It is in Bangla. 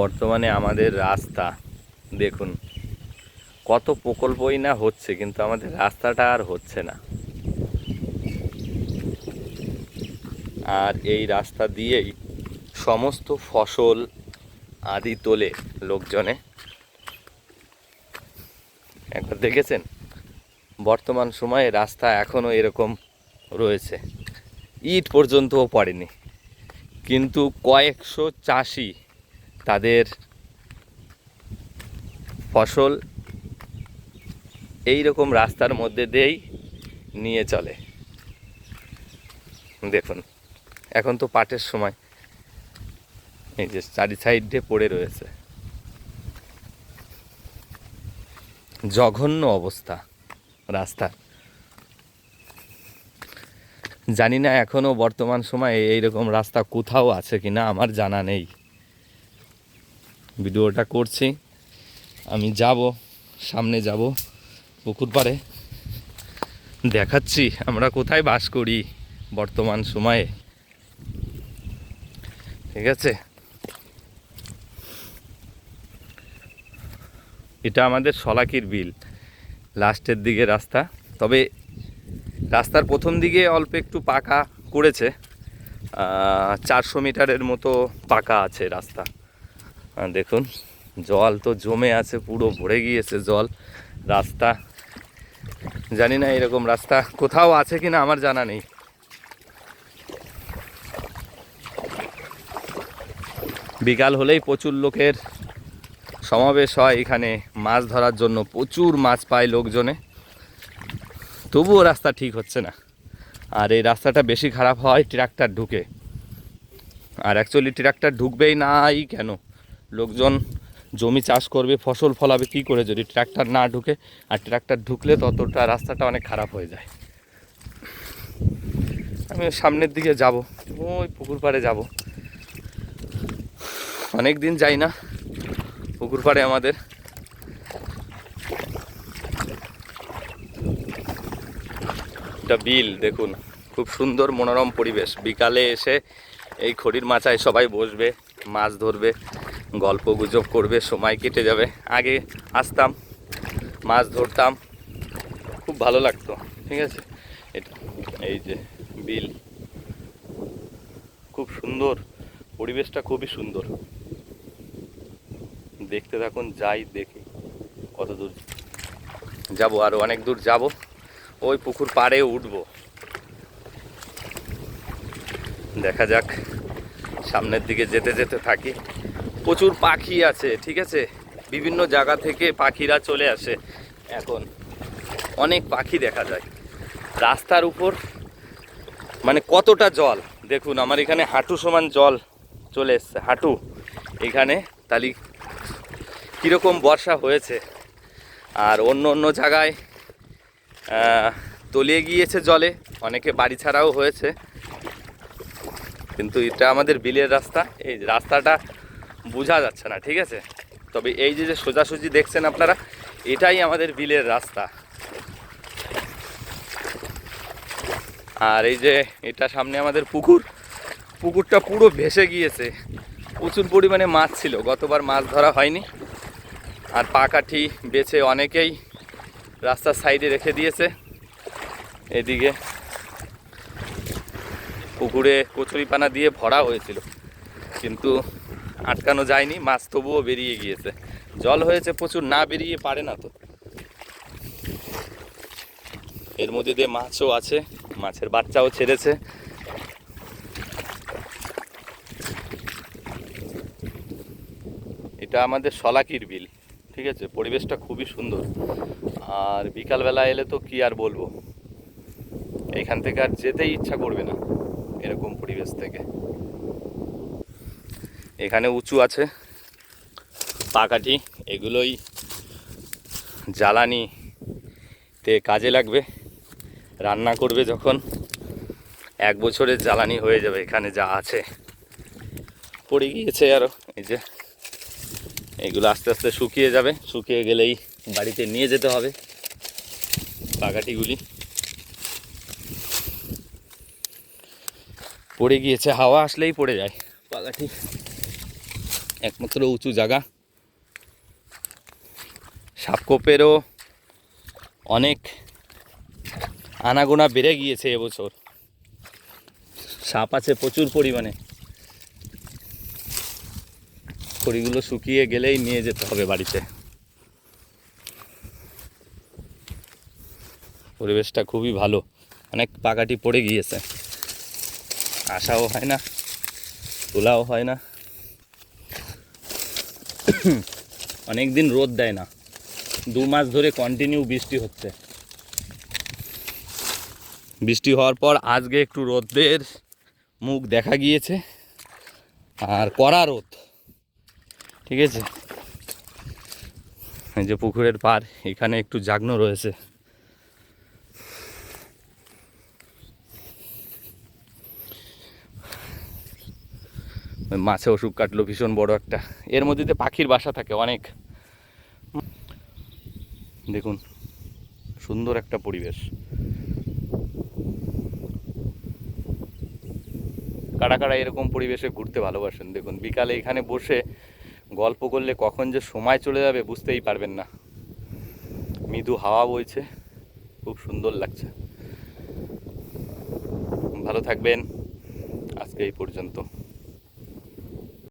বর্তমানে আমাদের রাস্তা, দেখুন। কত প্রকল্পই না হচ্ছে, কিন্তু আমাদের রাস্তাটা আর হচ্ছে না। আর এই রাস্তা দিয়েই সমস্ত ফসল আদি তোলে লোকজনে। একবার দেখেছেন? বর্তমান সময়ে রাস্তা এখনও এরকম রয়েছে। ইট পর্যন্তও পড়েনি। কিন্তু কয়েকশো চাষি তাদের ফসল এই রকম রাস্তার মধ্যে দিয়েই নিয়ে চলে। দেখুন, এখন তো পাটের সময়। এই যে চারি সাইডে পড়ে রয়েছে। জঘন্য অবস্থা রাস্তা। জানি না এখনও বর্তমান সময়ে এইরকম রাস্তা কোথাও আছে কিনা, আমার জানা নেই। ভিডিওটা করছি। আমি যাব, সামনে যাব পুকুর পাড়ে। দেখাচ্ছি আমরা কোথায় বাস করি বর্তমান সময়ে। ঠিক আছে? এটা আমাদের সলাকির বিল, লাস্টের দিকে রাস্তা। তবে রাস্তার প্রথম দিকে অল্প একটু পাকা করেছে। চারশো মিটারের মতো পাকা আছে রাস্তা। দেখুন, জল তো জমে আছে, পুরো ভরে গিয়েছে জল। রাস্তা, জানি না এরকম রাস্তা কোথাও আছে কিনা, আমার জানা নেই। বিকাল হলেই প্রচুর লোকের সমাবেশ হয় এখানে, মাছ ধরার জন্য প্রচুর মাছ পায় লোকজনে। তবুও রাস্তা ঠিক হচ্ছে না। আর এই রাস্তাটা বেশি খারাপ হয়, ট্রাক্টর ঢুকে। আর অ্যাকচুয়ালি ট্রাক্টর ঢুকবেই নাই কেন? লোকজন জমি চাষ করবে, ফসল ফলাবে, কি করে যদি ট্র্যাক্টর না ঢুকে আর ট্রাক্টর ঢুকলে ততটা রাস্তাটা অনেক খারাপ হয়ে যায়। আমি সামনের দিকে যাব, ওই পুকুর পাড়ে যাব। অনেক দিন যাই না পুকুর পাড়ে আমাদের। একটা বিল, দেখুন, খুব সুন্দর মনোরম পরিবেশ। বিকালে এসে এই খড়ির মাচায় সবাই বসবে, মাছ ধরবে। গল্প গুজব করবে, সময় কেটে যাবে। আগে আসতাম, মাছ ধরতাম, খুব ভালো লাগতো, ঠিক আছে? এটা, এই যে বিল। খুব সুন্দর, পরিবেশটা খুবই সুন্দর। দেখতে থাকুন, যাই দেখি, কত দূর। যাব আরও অনেক দূর যাব, ওই পুকুর পাড়ে উঠবো। দেখা যাক, সামনের দিকে যেতে যেতে থাকি। প্রচুর পাখি আছে, ঠিক আছে? বিভিন্ন জায়গা থেকে পাখিরা চলে আসে এখন। অনেক পাখি দেখা যায়। রাস্তার উপর মানে কতটা জল? দেখুন, আমার এখানে হাঁটু সমান জল চলে এসছে। হাঁটু, এখানে তালি কীরকম বর্ষা হয়েছে। আর অন্য অন্য জায়গায় তলিয়ে গিয়েছে জলে। অনেকে বাড়ি ছাড়াও হয়েছে। কিন্তু এটা আমাদের বিলের রাস্তা। এই রাস্তাটা বোঝা যাচ্ছে না, ঠিক আছে? তবে এই যে যে সোজাসুজি দেখছেন আপনারা, এটাই আমাদের বিলের রাস্তা। আর এই যে এটা সামনে আমাদের পুকুর, পুকুরটা পুরো ভেসে গিয়েছে। প্রচুর পরিমাণে মাছ ছিল, গতবার মাছ ধরা হয়নি। আর পাকাঠি বেছে অনেকেই রাস্তার সাইডে রেখে দিয়েছে। এদিকে পুকুরে কচুরিপানা দিয়ে ভরা হয়েছিল। কিন্তু আটকানো যায়নি, মাছ তবুও বেরিয়ে গিয়েছে। জল হয়েছে প্রচুর, না বেরিয়ে পারে না তো। এর মধ্যে দিয়ে মাছও আছে, মাছের বাচ্চাও ছেড়েছে। এটা আমাদের শলাকির বিল, ঠিক আছে? পরিবেশটা খুবই সুন্দর। আর বিকালবেলা এলে তো কি আর বলব? এখান থেকে আর যেতেই ইচ্ছা করবে না, এরকম পরিবেশ থেকে। এখানে উঁচু আছে। পাকাঠি এগুলোই জ্বালানিতে কাজে লাগবে। রান্না করবে যখন। এক বছরের জ্বালানি হয়ে যাবে এখানে যা আছে। পড়ে গিয়েছে আরও এই যে, এগুলো আস্তে আস্তে শুকিয়ে যাবে। শুকিয়ে গেলেই বাড়িতে নিয়ে যেতে হবে পাকাঠিগুলি পড়ে গিয়েছে, হাওয়া আসলেই পড়ে যায় পাকাঠি একমাত্র উঁচু জায়গা। সাপকোপেরও অনেক আনাগোনা বেড়ে গিয়েছে এবছর। সাপ আছে প্রচুর পরিমাণে। খড়িগুলো শুকিয়ে গেলেই নিয়ে যেতে হবে বাড়িতে। পরিবেশটা খুবই ভালো, অনেক পাকাটি পড়ে গিয়েছে। আসাও হয় না, তোলাও হয় না। অনেক দিন রোদ দেয় না। দু মাস ধরে কন্টিনিউ বৃষ্টি হচ্ছে। বৃষ্টি হওয়ার পর আজকে একটু রোদের মুখ দেখা গিয়েছে। আর কড়া রোদ। ঠিক আছে? যে পুকুরের পার এখানে একটু জাগ্ন রয়েছে। মাছে ওষুধ কাটলো, ভীষণ বড় একটা। এর মধ্যে পাখির বাসা থাকে অনেক। দেখুন, সুন্দর একটা পরিবেশ। কারা কারা এরকম পরিবেশে ঘুরতে ভালোবাসেন, দেখুন, বিকালে এখানে বসে গল্প করলে কখন যে সময় চলে যাবে বুঝতেই পারবেন না। মৃদু হাওয়া বইছে, খুব সুন্দর লাগছে। ভালো থাকবেন, আজকে এই পর্যন্ত।